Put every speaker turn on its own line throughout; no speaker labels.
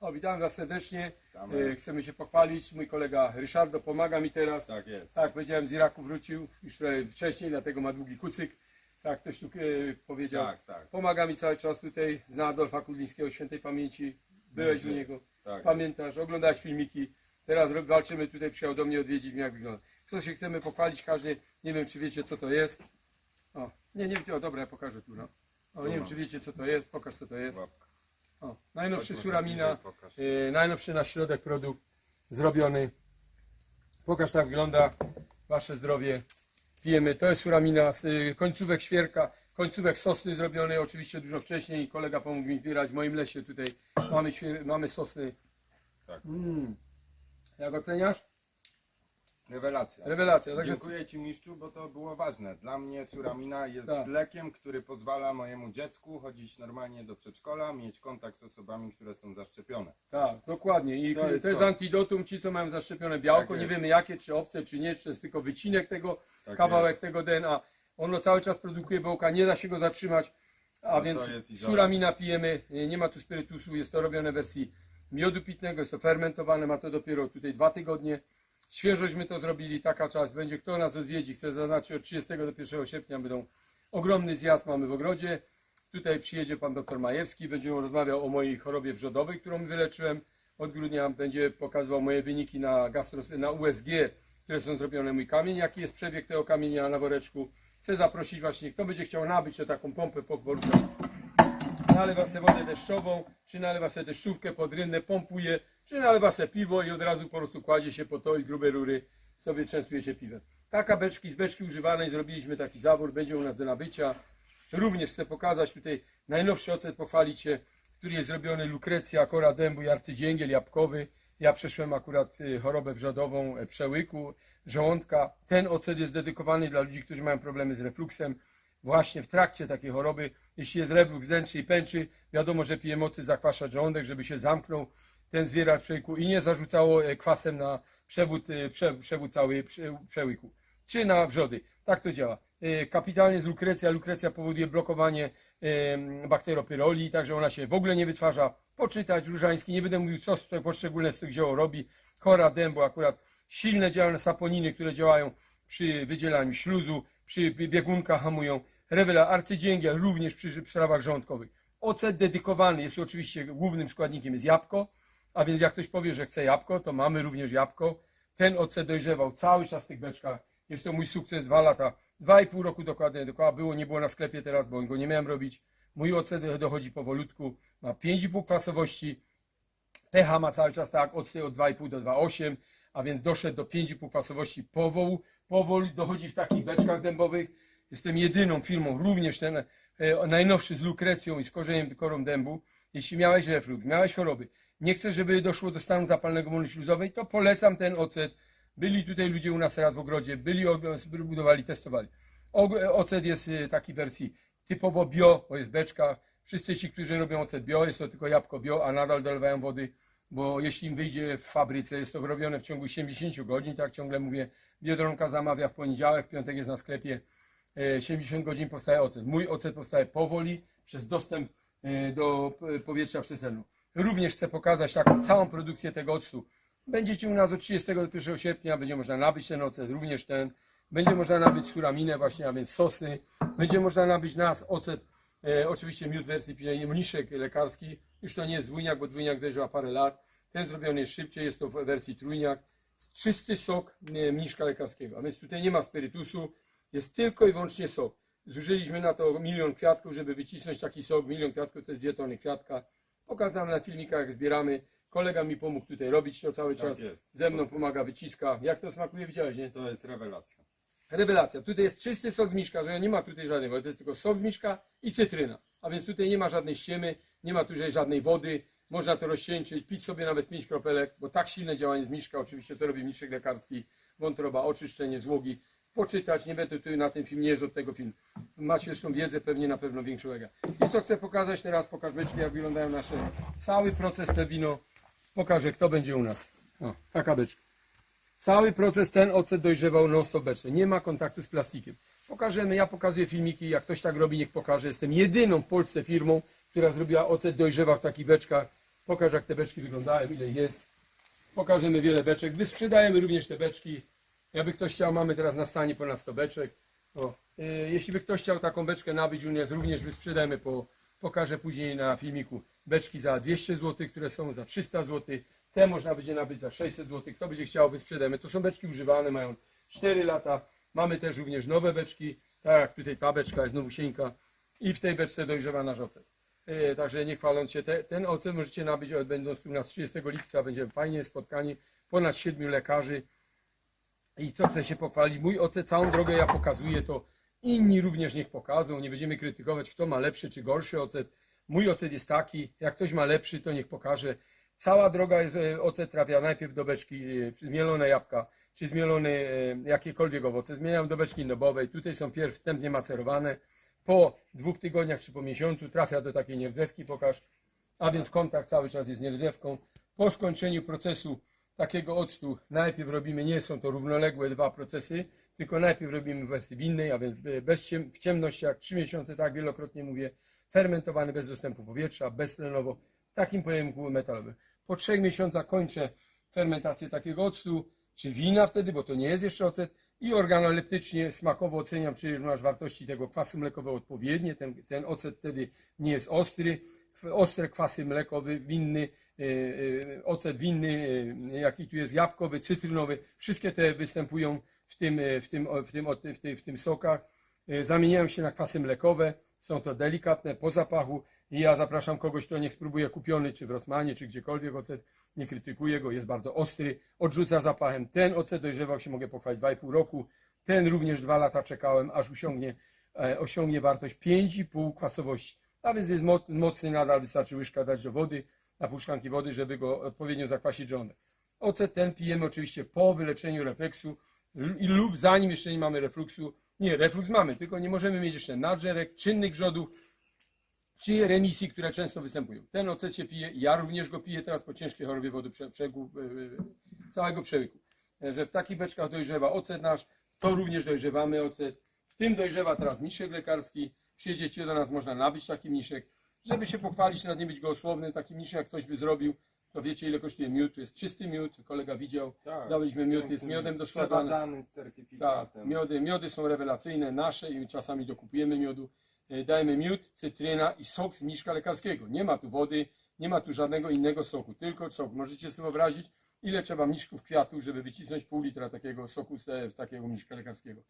O, witam Was serdecznie.
Witamy.
E, Chcemy się pochwalić. Mój kolega Ryszardo pomaga mi teraz.
Tak jest.
Tak, powiedziałem, z Iraku wrócił już trochę wcześniej, dlatego ma długi kucyk. Tak ktoś tu e, powiedział.
Tak, tak.
Pomaga mi cały czas tutaj, zna Adolfa Kudlińskiego, świętej pamięci. Byłeś u niego,
Tak.
pamiętasz, oglądałeś filmiki. Teraz walczymy tutaj, przyjechał do mnie odwiedzić mnie, jak wygląda. Co się chcemy pochwalić każdy, nie wiem czy wiecie co to jest. O, nie, nie o dobra, ja pokażę tu. No. O, nie wiem czy wiecie co to jest, pokaż co to jest.
Łapka.
O, najnowszy Suramina,
bliżej pokaż.
e, najnowszy na środek produkt zrobiony. Pokaż jak wygląda wasze zdrowie. Pijemy, to jest Suramina z e, końcówek świerka, końcówek sosny zrobiony oczywiście dużo wcześniej. Kolega pomógł mi zbierać w moim lesie tutaj. Mamy, świer- mamy sosny.
Tak.
Mm. Jak oceniasz?
Rewelacja.
Rewelacja. Także
Dziękuję Ci mistrzu, bo to było ważne. Dla mnie suramina jest
Tak.
lekiem, który pozwala mojemu dziecku chodzić normalnie do przedszkola, mieć kontakt z osobami, które są zaszczepione.
Tak, dokładnie. I
To
to
jest
jest,
to.
antidotum, ci co mają zaszczepione białko,
Tak
nie wiemy jakie, czy obce, czy nie, czy to jest tylko wycinek tego,
Tak
kawałek
jest.
tego DNA. Ono cały czas produkuje białka, nie da się go zatrzymać, a
No
więc suramina pijemy, nie nie ma tu spirytusu, jest to robione w wersji miodu pitnego, jest to fermentowane, ma to dopiero tutaj dwa tygodnie. Świeżośmy to zrobili, taka czas będzie, kto nas odwiedzi, chcę zaznaczyć, od 30 do 1 sierpnia będą ogromny zjazd mamy w ogrodzie. Tutaj przyjedzie pan dr Majewski, będzie rozmawiał o mojej chorobie wrzodowej, którą wyleczyłem od grudnia. Będzie pokazywał moje wyniki na, gastros, na USG, które są zrobione mój kamień, jaki jest przebieg tego kamienia na woreczku. Chcę zaprosić właśnie, kto będzie chciał nabyć taką pompę po worku. Nalewa sobie wodę deszczową, czy nalewa sobie deszczówkę pod rynnę, pompuje, czy nalewa sobie piwo i od razu po prostu kładzie się po to i z grubej rury sobie częstuje się piwem. Taka beczki, z beczki używanej zrobiliśmy taki zawór, będzie u nas do nabycia. Również chcę pokazać tutaj najnowszy ocet, pochwalić się, który jest zrobiony lukrecja, kora dębu i arcydzięgiel jabłkowy. Ja przeszłem akurat y, chorobę wrzodową e, przełyku, żołądka. Ten ocet jest dedykowany dla ludzi, którzy mają problemy z refluksem. Właśnie w trakcie takiej choroby, jeśli jest refluks dręczy i pęczy, wiadomo, że pijemy ocet zakwaszać żołądek, żeby się zamknął ten zwierak przełyku i nie zarzucało e, kwasem na przewód, e, prze, przewód cały prze, przełyku czy na wrzody. Tak to działa. E, Kapitalnie jest lukrecja. Lukrecja powoduje blokowanie bakteropyroli, także ona się w ogóle nie wytwarza. Poczytać Różański, nie będę mówił, co poszczególne z tych zioło robi. Kora dębu akurat silne działają saponiny, które działają przy wydzielaniu śluzu, przy biegunkach hamują. Rewela arcydzięgiel również przy sprawach żołądkowych. Ocet dedykowany jest oczywiście głównym składnikiem jest jabłko, a więc jak ktoś powie, że chce jabłko, to mamy również jabłko. Ten ocet dojrzewał cały czas w tych beczkach. Jest to mój sukces, dwa lata, dwa i pół roku dokładnie, dokładnie było, nie było na sklepie teraz, bo go nie miałem robić. Mój ocet dochodzi powolutku, ma 5,5 kwasowości, pH ma cały czas tak od 2,5 do 2,8, a więc doszedł do 5,5 kwasowości powoli, powoli dochodzi w takich beczkach dębowych. Jestem jedyną firmą, również ten e, najnowszy z lukrecją i z korzeniem korą dębu. Jeśli miałeś reflux, miałeś choroby, nie chcesz, żeby doszło do stanu zapalnego mony śluzowej, to polecam ten ocet. Byli tutaj ludzie u nas teraz w ogrodzie, byli, budowali, testowali. Ocet jest y, taki wersji typowo bio, bo jest beczka. Wszyscy ci, którzy robią ocet bio, jest to tylko jabłko bio, a nadal dolewają wody, bo jeśli im wyjdzie w fabryce, jest to robione w ciągu 70 godzin, tak ciągle mówię. Biedronka zamawia w poniedziałek, piątek jest na sklepie. E, 70 godzin powstaje ocet. Mój ocet powstaje powoli przez dostęp e, do e, powietrza przestrzennego. Również chcę pokazać taką całą produkcję tego octu. Będziecie u nas od 30 do 1 sierpnia, będzie można nabyć ten ocet, również ten. Będzie można nabyć suraminę właśnie, a więc sosy. Będzie można nabyć nas ocet, e, oczywiście miód wersji pilnej, mniszek lekarski. Już to nie jest dwójniak, bo dwójniak dojrzewa parę lat. Ten zrobiony jest szybciej, jest to w wersji trójniak. Czysty sok e, mniszka lekarskiego, a więc tutaj nie ma spirytusu, jest tylko i wyłącznie sok. Zużyliśmy na to milion kwiatków, żeby wycisnąć taki sok. Milion kwiatków to jest dwie tony kwiatka. Pokazałem na filmikach, jak zbieramy. Kolega mi pomógł tutaj robić to cały
Tak
czas.
jest.
Ze mną pomaga, wyciska. Jak to smakuje, widziałeś, nie?
To jest rewelacja.
Rewelacja. Tutaj jest czysty sok miszka, że nie ma tutaj żadnego. To jest tylko sok miszka i cytryna. A więc tutaj nie ma żadnej ściemy, nie ma tutaj żadnej wody. Można to rozcieńczyć, pić sobie nawet 5 kropelek, bo tak silne działanie z miszka, oczywiście to robi mniszek lekarski, wątroba, oczyszczenie złogi. Poczytać, nie będę tutaj na tym filmie, nie jest od tego film. Macie zresztą wiedzę, pewnie na pewno większą lega. I co chcę pokazać teraz, pokaż beczki, jak wyglądają nasze, cały proces te wino. Pokażę, kto będzie u nas. O, taka beczka. Cały proces ten ocet dojrzewał non stop beczce. Nie ma kontaktu z plastikiem. Pokażemy, ja pokazuję filmiki, jak ktoś tak robi, niech pokaże. Jestem jedyną w Polsce firmą, która zrobiła ocet dojrzewa w takich beczkach. Pokaż jak te beczki wyglądają, ile jest. Pokażemy wiele beczek. Wysprzedajemy również te beczki. Jakby ktoś chciał, mamy teraz na stanie ponad 100 beczek. O, y, jeśli by ktoś chciał taką beczkę nabyć u nas, również wysprzedajemy po, pokażę później na filmiku beczki za 200 zł, które są za 300 zł. Te można będzie nabyć za 600 zł. Kto będzie chciał, wysprzedajemy. To są beczki używane, mają 4 lata. Mamy też również nowe beczki, tak jak tutaj ta beczka jest nowusieńka i w tej beczce dojrzewa nasz ocet. E, Także nie chwaląc się, te, ten ocet możecie nabyć, będąc tu na 30 lipca, będzie fajnie spotkanie, ponad 7 lekarzy i co chcę się pochwalić, mój ocet całą drogę ja pokazuję, to inni również niech pokażą, nie będziemy krytykować, kto ma lepszy czy gorszy ocet. Mój ocet jest taki, jak ktoś ma lepszy, to niech pokaże. Cała droga jest, e, ocet trafia najpierw do beczki e, zmielone jabłka, czy zmielone e, jakiekolwiek owoce, zmieniam do beczki nobowej, tutaj są pierw wstępnie macerowane, po dwóch tygodniach czy po miesiącu trafia do takiej nierdzewki, pokaż, a więc kontakt cały czas jest z nierdzewką. Po skończeniu procesu takiego octu najpierw robimy, nie są to równoległe dwa procesy, tylko najpierw robimy w wersji winnej, a więc bez ciem, w ciemnościach, trzy miesiące, tak wielokrotnie mówię, fermentowany bez dostępu powietrza, beztlenowo, w takim pojemniku metalowym. Po trzech miesiącach kończę fermentację takiego octu, czy wina wtedy, bo to nie jest jeszcze ocet, i organoleptycznie, smakowo oceniam, czy masz wartości tego kwasu mlekowego odpowiednie. Ten, ten ocet wtedy nie jest ostry. Ostre kwasy mlekowy, winny, e, e, ocet winny, e, jaki tu jest jabłkowy, cytrynowy, wszystkie te występują w tym, w tym, w tym, w tym, w tym sokach. Zamieniają się na kwasy mlekowe. Są to delikatne po zapachu. I ja zapraszam kogoś, kto niech spróbuje kupiony, czy w Rosmanie, czy gdziekolwiek ocet. Nie krytykuję go, jest bardzo ostry, odrzuca zapachem. Ten ocet dojrzewał się, mogę pochwalić, 2,5 roku. Ten również dwa lata czekałem, aż osiągnie, e, osiągnie wartość 5,5 kwasowości. A więc jest moc- mocny nadal, wystarczy łyżka dać do wody, na pół szklanki wody, żeby go odpowiednio zakwasić żołądek. Ocet ten pijemy oczywiście po wyleczeniu refleksu i lub zanim jeszcze nie mamy refluksu. Nie, refluks mamy, tylko nie możemy mieć jeszcze nadżerek, czynnych wrzodów, czy remisji, które często występują. Ten ocet się pije, ja również go piję teraz po ciężkiej chorobie wody prze, przegub, e, całego przełyku. E, Że w takich beczkach dojrzewa ocet nasz, to również dojrzewamy ocet. W tym dojrzewa teraz mniszek lekarski. Przyjedziecie do nas, można nabyć taki mniszek. Żeby się pochwalić, nawet nie być gołosłownym, taki mniszek jak ktoś by zrobił, to wiecie ile kosztuje miód. To jest czysty miód, kolega widział.
Tak.
Daliśmy miód, jest miodem dosładzany.
Z
Tak,
certyfikatem.
miody, miody są rewelacyjne, nasze i czasami dokupujemy miodu. E, Dajemy miód, cytryna i sok z mniszka lekarskiego. Nie ma tu wody, nie ma tu żadnego innego soku, tylko sok. Możecie sobie wyobrazić, ile trzeba mniszków kwiatów, żeby wycisnąć pół litra takiego soku z takiego mniszka lekarskiego.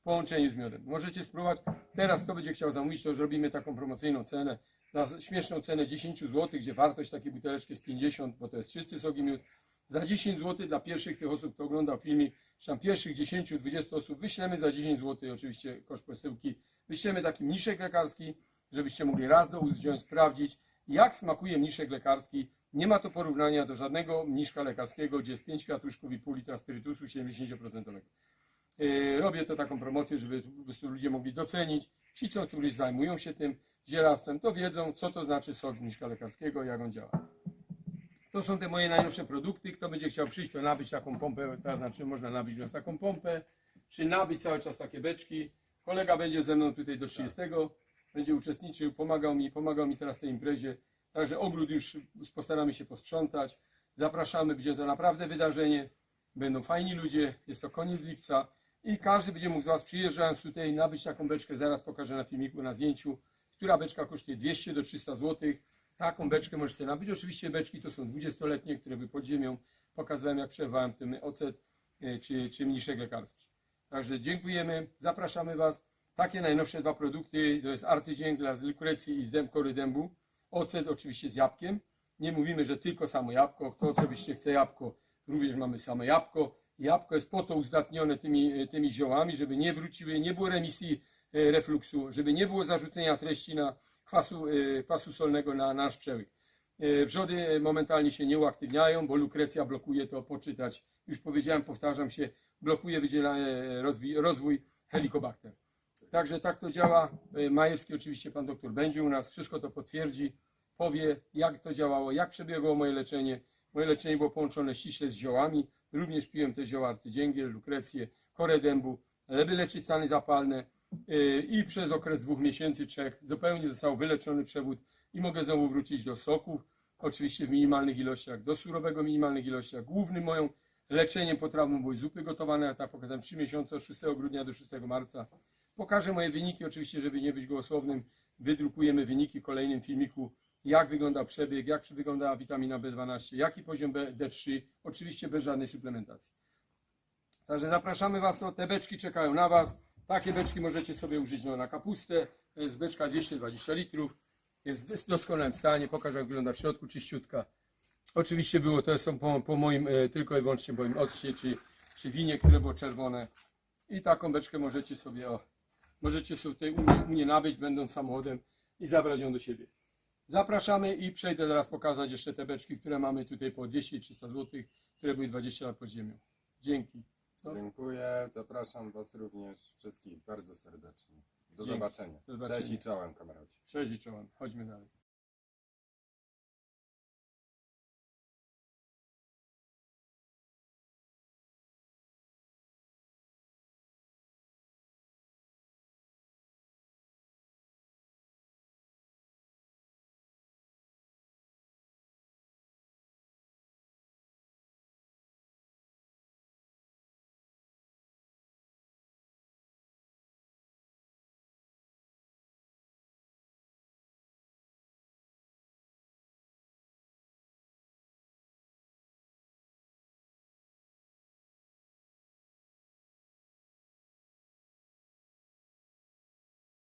W połączeniu z miodem. Możecie spróbować. Teraz kto będzie chciał zamówić, to zrobimy taką promocyjną cenę. Na śmieszną cenę 10 zł, gdzie wartość takiej buteleczki jest 50, bo to jest czysty sok i miód. Za 10 zł dla pierwszych tych osób, kto oglądał filmik, czy tam pierwszych 10-20 osób, wyślemy za 10 zł, oczywiście koszt przesyłki, wyślemy taki mniszek lekarski, żebyście mogli raz do ust wziąć, sprawdzić, jak smakuje mniszek lekarski. Nie ma to porównania do żadnego mniszka lekarskiego, gdzie jest 5 kwiatuszków i pół litra spirytusu 70%. Yy, Robię to taką promocję, żeby po prostu ludzie mogli docenić. Ci, co któryś zajmują się tym zielactwem, to wiedzą, co to znaczy sok mniszka lekarskiego i jak on działa. To są te moje najnowsze produkty. Kto będzie chciał przyjść, to nabyć taką pompę, to znaczy można nabyć u taką pompę, czy nabyć cały czas takie beczki. Kolega będzie ze mną tutaj do 30, będzie uczestniczył, pomagał mi, pomagał mi teraz w tej imprezie. Także ogród już postaramy się posprzątać. Zapraszamy, będzie to naprawdę wydarzenie. Będą fajni ludzie, jest to koniec lipca i każdy będzie mógł z Was przyjeżdżając tutaj nabyć taką beczkę, zaraz pokażę na filmiku, na zdjęciu, która beczka kosztuje 200 do 300 zł. Taką beczkę możecie nabyć. Oczywiście beczki to są 20-letnie, które by pod ziemią pokazałem, jak przerwałem tym ocet czy, czy mniszek lekarski. Także dziękujemy, zapraszamy Was. Takie najnowsze dwa produkty to jest artydzień dla z lukrecji i z dęb, kory dębu. Ocet oczywiście z jabłkiem. Nie mówimy, że tylko samo jabłko. Kto oczywiście chce jabłko, również mamy same jabłko. Jabłko jest po to uzdatnione tymi, tymi ziołami, żeby nie wróciły, nie było remisji e, refluksu, żeby nie było zarzucenia treści na kwasu, e, kwasu solnego na nasz przełyk. E, Wrzody momentalnie się nie uaktywniają, bo lukrecja blokuje to, poczytać. Już powiedziałem, powtarzam się, blokuje wydzielanie, rozwój, helikobakter. Także tak to działa. E, Majewski oczywiście, pan doktor będzie u nas, wszystko to potwierdzi, powie jak to działało, jak przebiegło moje leczenie. Moje leczenie było połączone ściśle z ziołami. Również piłem te zioła arcydzięgiel, lukrecję, korę dębu, żeby leczyć stany zapalne. E, I przez okres dwóch miesięcy, trzech zupełnie został wyleczony przewód i mogę znowu wrócić do soków oczywiście w minimalnych ilościach, do surowego minimalnych ilościach. Głównym moją leczeniem potrawą były zupy gotowane, ja tak pokazałem 3 miesiące od 6 grudnia do 6 marca. Pokażę moje wyniki, oczywiście, żeby nie być gołosłownym, wydrukujemy wyniki w kolejnym filmiku, jak wygląda przebieg, jak wygląda witamina B12, jaki poziom B- D3, oczywiście bez żadnej suplementacji. Także zapraszamy Was, no, te beczki czekają na Was. Takie beczki możecie sobie użyć no, na kapustę. To jest beczka 220 litrów. Jest w doskonałym stanie. Pokażę jak wygląda w środku, czyściutka. Oczywiście było, to są po, po moim, e, tylko i wyłącznie moim occie, czy, czy winie, które było czerwone. I taką beczkę możecie sobie, o, możecie sobie tutaj u mnie, u mnie nabyć, będąc samochodem i zabrać ją do siebie. Zapraszamy i przejdę zaraz pokazać jeszcze te beczki, które mamy tutaj po 200 300 zł, które były 20 lat pod ziemią. Dzięki. Co?
Dziękuję, zapraszam Was również wszystkich bardzo serdecznie. Do
Dzięki.
zobaczenia.
Do zobaczenia.
Cześć i czołem, kameraci.
Cześć i czołem. Chodźmy dalej.